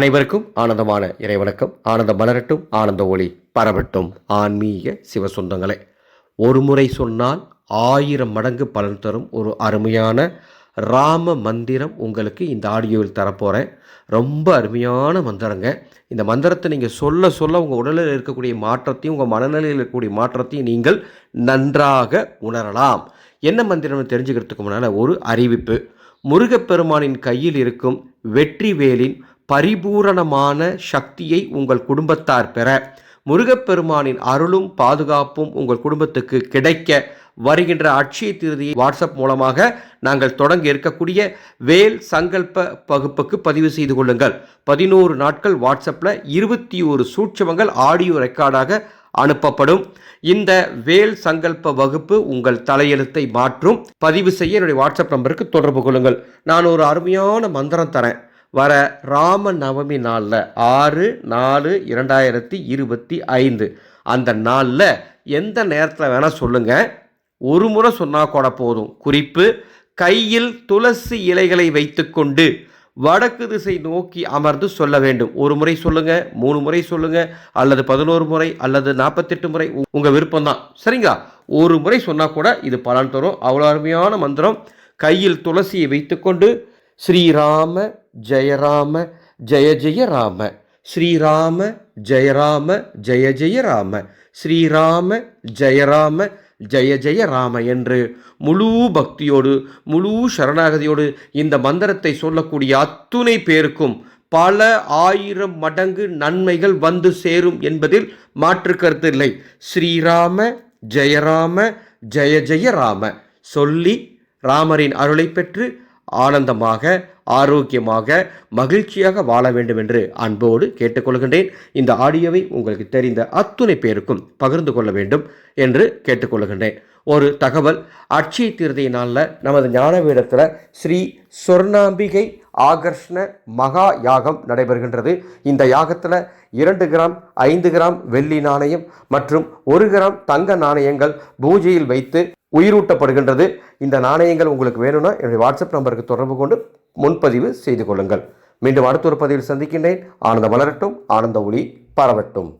அனைவருக்கும் ஆனந்தமான இறைவணக்கம். ஆனந்தம் மலரட்டும் ஆனந்த ஒளி பரவட்டும். ஆன்மீக சிவசொந்தங்களே ஒரு முறை சொன்னால் ஆயிரம் மடங்கு பலன் தரும் ஒரு அருமையான ராம மந்திரம் உங்களுக்கு இந்த ஆடியோவில் தரப்போகிறேன் ரொம்ப அருமையான மந்திரங்க. இந்த மந்திரத்தை நீங்கள் சொல்ல சொல்ல உங்கள் உடலில் இருக்கக்கூடிய மாற்றத்தையும் உங்கள் மனநிலையில் இருக்கக்கூடிய மாற்றத்தையும் நீங்கள் நன்றாக உணரலாம். என்ன மந்திரம்னு தெரிஞ்சுக்கிறதுக்கு முன்னால் ஒரு அறிவிப்பு. முருகப்பெருமானின் கையில் இருக்கும் வெற்றி வேலின் பரிபூரணமான சக்தியை உங்கள் குடும்பத்தார் பெற. முருகப்பெருமானின் அருளும் பாதுகாப்பும் உங்கள் குடும்பத்துக்கு கிடைக்க வருகின்ற அட்சய திருதியை வாட்ஸ்அப் மூலமாக நாங்கள் தொடங்க இருக்கக்கூடிய வேல் சங்கல்ப வகுப்புக்கு பதிவு செய்து கொள்ளுங்கள். பதினோரு நாட்கள் வாட்ஸ்அப்பில் இருபத்தி ஒரு சூட்சமங்கள் ஆடியோ ரெக்கார்டாக அனுப்பப்படும். இந்த வேல் சங்கல்ப வகுப்பு உங்கள் தலையெழுத்தை மாற்றும். பதிவு செய்ய என்னுடைய வாட்ஸ்அப் நம்பருக்கு தொடர்பு கொள்ளுங்கள். நான் ஒரு அருமையான மந்திரம் தரேன். வர ராம நவமி நாளில் ஆறு நாலு இரண்டாயிரத்தி இருபத்தி ஐந்து. அந்த நாளில் எந்த நேரத்தில் வேணால் சொல்லுங்கள் ஒரு முறை சொன்னால் கூட போதும். குறிப்பு கையில் துளசி இலைகளை வைத்துக்கொண்டு வடக்கு திசை நோக்கி அமர்ந்து சொல்ல வேண்டும். ஒரு முறை சொல்லுங்க மூணு முறை சொல்லுங்க அல்லது பதினோரு முறை அல்லது நாற்பத்தெட்டு முறை. உங்கள் விருப்பம் தான் சரிங்களா? ஒரு முறை சொன்னால் கூட இது பலன் தரும். அவ்வளோ அருமையான மந்திரம். கையில் துளசியை வைத்துக்கொண்டு ஸ்ரீராம ஜெயராம ஜெய ஜெயராம ஸ்ரீராம ஜெயராம ஜெய ஜெய ராம. ஸ்ரீராம ஜெயராம ஜெய ஜெயராம என்று முழு பக்தியோடு முழு சரணாகதியோடு இந்த மந்திரத்தை சொல்லக்கூடிய அத்துணை பேருக்கும் பல ஆயிரம் மடங்கு நன்மைகள் வந்து சேரும் என்பதில் மாற்று கருத்து இல்லை. ஸ்ரீராம ஜெயராம ஜெய ஜெய ராம. சொல்லி ராமரின் அருளை பெற்று ஆனந்தமாக ஆரோக்கியமாக மகிழ்ச்சியாக வாழ வேண்டும் என்று அன்போடு கேட்டுக்கொள்கின்றேன். இந்த ஆடியோவை உங்களுக்கு தெரிந்த அத்துணை பேருக்கும் பகிர்ந்து கொள்ள வேண்டும் என்று கேட்டுக்கொள்கின்றேன். ஒரு தகவல் அட்சய திருதை நாளில் நமது ஞானபீடத்தில் ஸ்ரீ சொர்ணாம்பிகை ஆகர்ஷ்ண மகா யாகம் நடைபெறுகின்றது. இந்த யாகத்தில் இரண்டு கிராம் ஐந்து கிராம் வெள்ளி நாணயம் மற்றும் ஒரு கிராம் தங்க நாணயங்கள் பூஜையில் வைத்து உயிரூட்டப்படுகின்றது. இந்த நாணயங்கள் உங்களுக்கு வேணும்னா என்னுடைய வாட்ஸ்அப் நம்பருக்கு தொடர்பு கொண்டு முன்பதிவு செய்து கொள்ளுங்கள். மீண்டும் அடுத்த ஒரு பதிவில் சந்திக்கின்றேன். ஆனந்த மலரட்டும். ஆனந்த ஒளி பரவட்டும்.